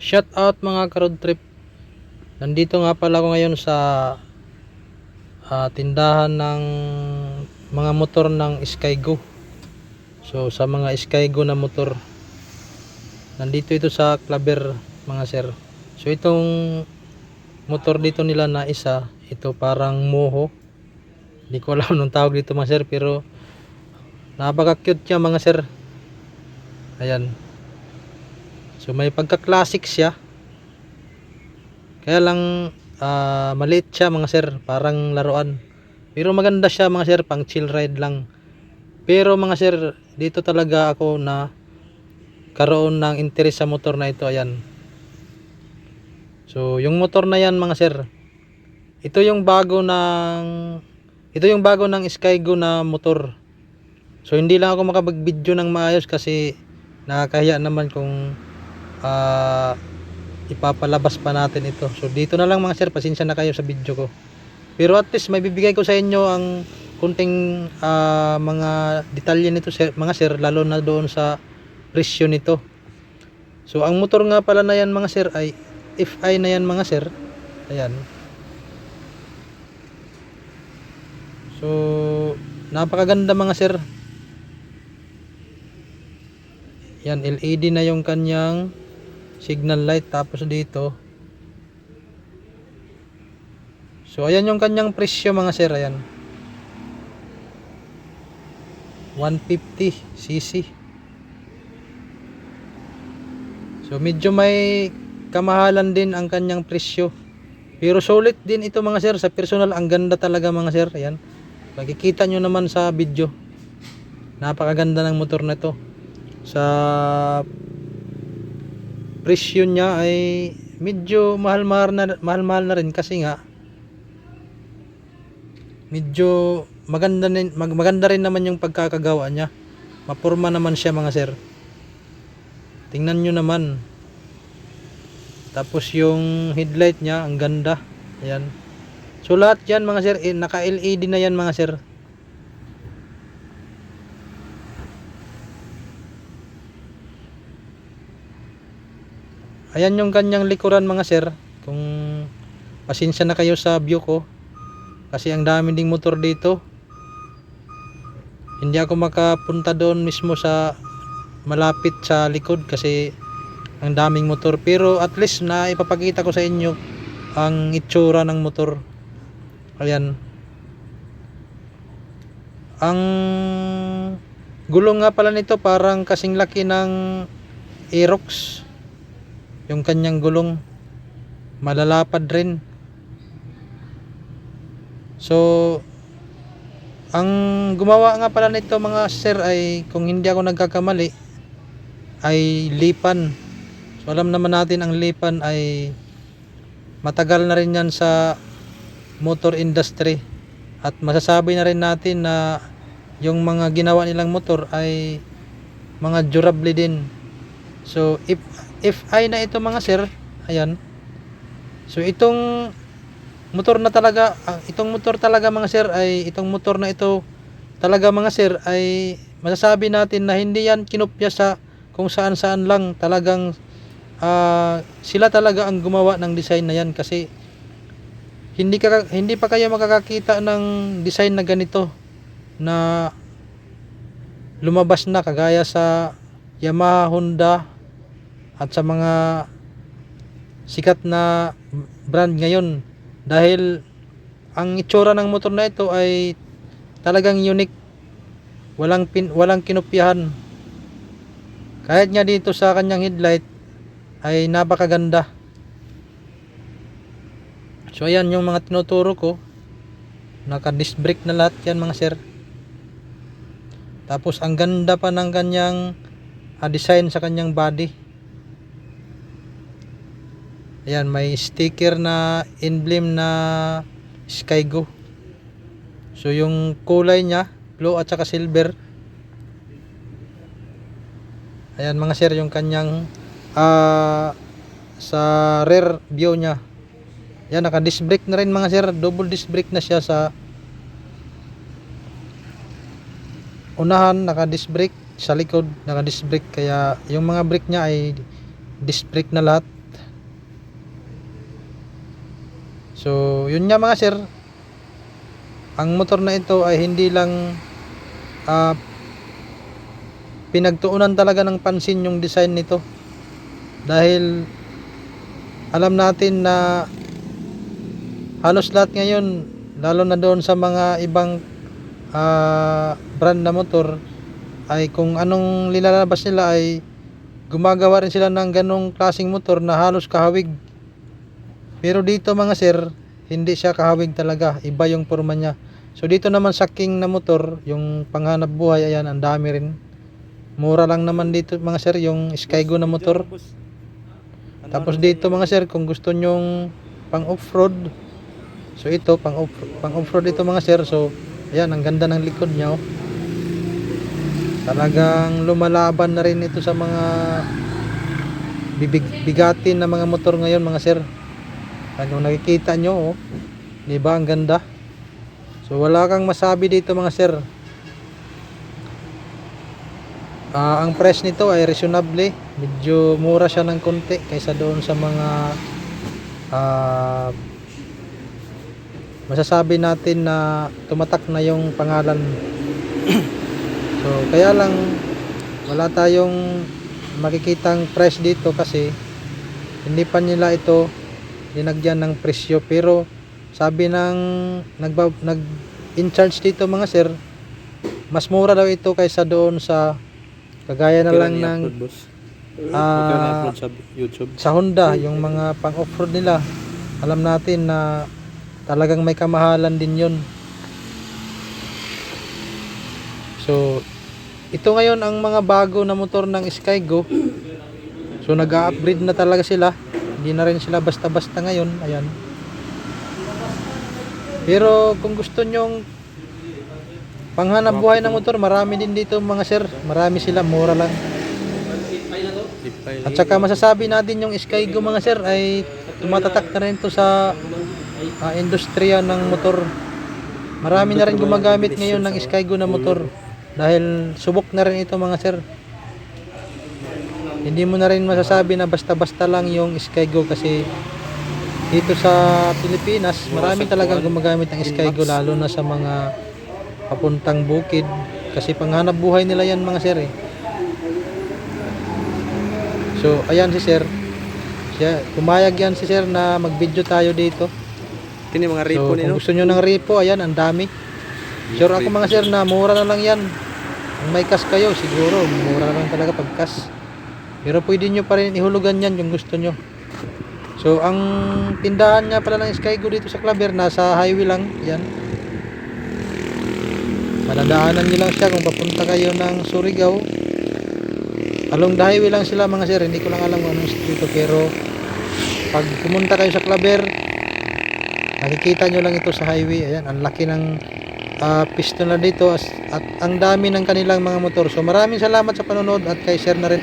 Shout out mga ka-road trip. Nandito nga pala ako ngayon sa ah, tindahan ng mga motor ng Skygo. So sa mga Skygo na motor. Nandito ito sa Claver mga sir. So itong motor dito nila na isa, ito parang moho. Hindi ko alam nung tawag dito mga sir pero napaka-cute niya mga sir. Ayan. So may pagka-classic siya. Kaya lang ah, maliit siya mga sir, parang laruan. Pero maganda siya mga sir, pang chill ride lang. Pero mga sir, dito talaga ako na karoon ng interest sa motor na ito, ayan. So, yung motor na yan mga sir, ito yung bago ng ito yung bago ng Skygo na motor. So, hindi lang ako makapag-video ng maayos kasi nakakahiya naman kung ah, ipapalabas pa natin ito. So dito na lang mga sir, pasensya na kayo sa video ko. Pero at least may bibigay ko sa inyo ang kunting ah, mga detalye nito sir, mga sir, lalo na doon sa presyo nito. So ang motor nga pala na yan mga sir ay FI na yan mga sir. Ayan. So napakaganda mga sir. Yan LED na yung kanyang signal light tapos dito. So ayan yung kanyang presyo mga sir ayan. 150 cc. So medyo may kamahalan din ang kanyang presyo. Pero sulit din ito mga sir. Sa personal ang ganda talaga mga sir. Ayan. Makikita nyo naman sa video. Napakaganda ng motor na ito. Sa presyo niya ay medyo mahal-mahal na mahal-mahal na rin kasi nga medyo maganda rin, mag, maganda rin naman yung pagkakagawa niya. Mapurma naman siya mga sir. Tingnan nyo naman. Tapos yung headlight niya, ang ganda. Ayan. So lahat yan mga sir, eh, naka LED na yan mga sir. Ayan yung kanyang likuran mga sir. Kung pasensya na kayo sa view ko. Kasi ang dami ding motor dito. Hindi ako makapunta doon mismo sa malapit sa likod kasi ang daming motor. Pero at least na ipapakita ko sa inyo ang itsura ng motor. Ayan. Ang gulong nga pala nito parang kasing laki ng Aerox yung kanyang gulong malalapad rin. So ang gumawa nga pala nito mga sir ay kung hindi ako nagkakamali ay lipan. So alam naman natin ang lipan ay matagal na rin yan sa motor industry. At masasabi na rin natin na yung mga ginawa nilang motor ay mga durable din so if FI na ito mga sir. Ayan. So itong motor na talaga, ah, itong motor talaga mga sir ay itong motor na ito talaga mga sir ay masasabi natin na hindi yan kinopya sa kung saan saan lang talagang ah, sila talaga ang gumawa ng design na yan kasi hindi ka hindi pa kayo makakakita ng design na ganito na lumabas na kagaya sa Yamaha, Honda, at sa mga sikat na brand ngayon dahil ang itsura ng motor na ito ay talagang unique. Walang pin, walang kinopyahan. Kahit nga dito sa kanyang headlight ay napakaganda. So ayan yung mga tinuturo ko. Naka disc brake na lahat yan mga sir. Tapos ang ganda pa ng kanyang ah, design sa kanyang body Ayan, may sticker na emblem na Skygo. So yung kulay niya, blue at saka silver. Ayan mga sir, yung kanyang ah sa rear view niya. Ayan, naka disc brake na rin mga sir. Double disc brake na siya sa unahan, naka disc brake. Sa likod, naka disc brake. Kaya yung mga brake niya ay disc brake na lahat. So, yun nga mga sir. Ang motor na ito ay hindi lang ah, pinagtuunan talaga ng pansin yung design nito. Dahil alam natin na halos lahat ngayon, lalo na doon sa mga ibang ah, brand na motor, ay kung anong lilalabas nila ay gumagawa rin sila ng ganong klaseng motor na halos kahawig. Pero dito mga sir, hindi siya kahawig talaga. Iba yung forma niya. So dito naman sa King na motor, yung panghanap buhay, ayan, ang dami rin. Mura lang naman dito mga sir, yung Skygo na motor. Tapos dito mga sir, kung gusto nyong pang off-road, so ito, pang, off, pang off-road ito mga sir. So, ayan, ang ganda ng likod niya. Oh. Talagang lumalaban na rin ito sa mga bibig, bigatin na mga motor ngayon mga sir. Ano nakikita nyo, oh. Di ba ang ganda? So wala kang masabi dito mga sir. Ah, ang price nito ay reasonable. Medyo mura siya ng konti kaysa doon sa mga ah, masasabi natin na tumatak na yung pangalan. so kaya lang wala tayong makikitang price dito kasi hindi pa nila ito dinagyan ng presyo. Pero sabi ng nagba, nag in charge dito mga sir mas mura daw ito kaysa doon sa kagaya na lang ng upload sa YouTube. sa Honda yung mga pang off-road nila. Alam natin na talagang may kamahalan din yun. So ito ngayon ang mga bago na motor ng Skygo. So nag-upgrade na talaga sila hindi na rin sila basta-basta ngayon ayan pero kung gusto nyong panghanap buhay ng motor marami din dito mga sir marami sila mura lang at saka masasabi natin yung Skygo mga sir ay tumatatak na rin to sa ah, industriya ng motor. Marami na rin gumagamit ngayon ng Skygo na motor dahil subok na rin ito mga sir. Hindi mo na rin masasabi na basta-basta lang yung Skygo kasi dito sa Pilipinas marami talagang gumagamit ng Skygo lalo na sa mga papuntang bukid kasi panghanap buhay nila yan mga sir eh. So, ayan si sir. Siya, pumayag yan si sir na mag-video tayo dito. Kini mga So, ripo kung gusto nyo ng ripo, ayan, ang dami. Sure ako mga sir na mura na lang yan. Kung may cash kayo, siguro, mura na lang talaga pag cash. Pero pwede nyo pa rin ihulugan yan kung gusto nyo. So, ang tindahan nga pala ng Skygo dito sa Claver, nasa highway lang, yan. Madadaanan nyo lang siya kung papunta kayo ng Surigao. Along the highway lang sila mga sir, hindi ko lang alam kung anong street pero pag pumunta kayo sa Claver, nakikita nyo lang ito sa highway ayan ang laki ng ah, piston na dito as- at ang dami ng kanilang mga motor so maraming salamat sa panonood at kay share na rin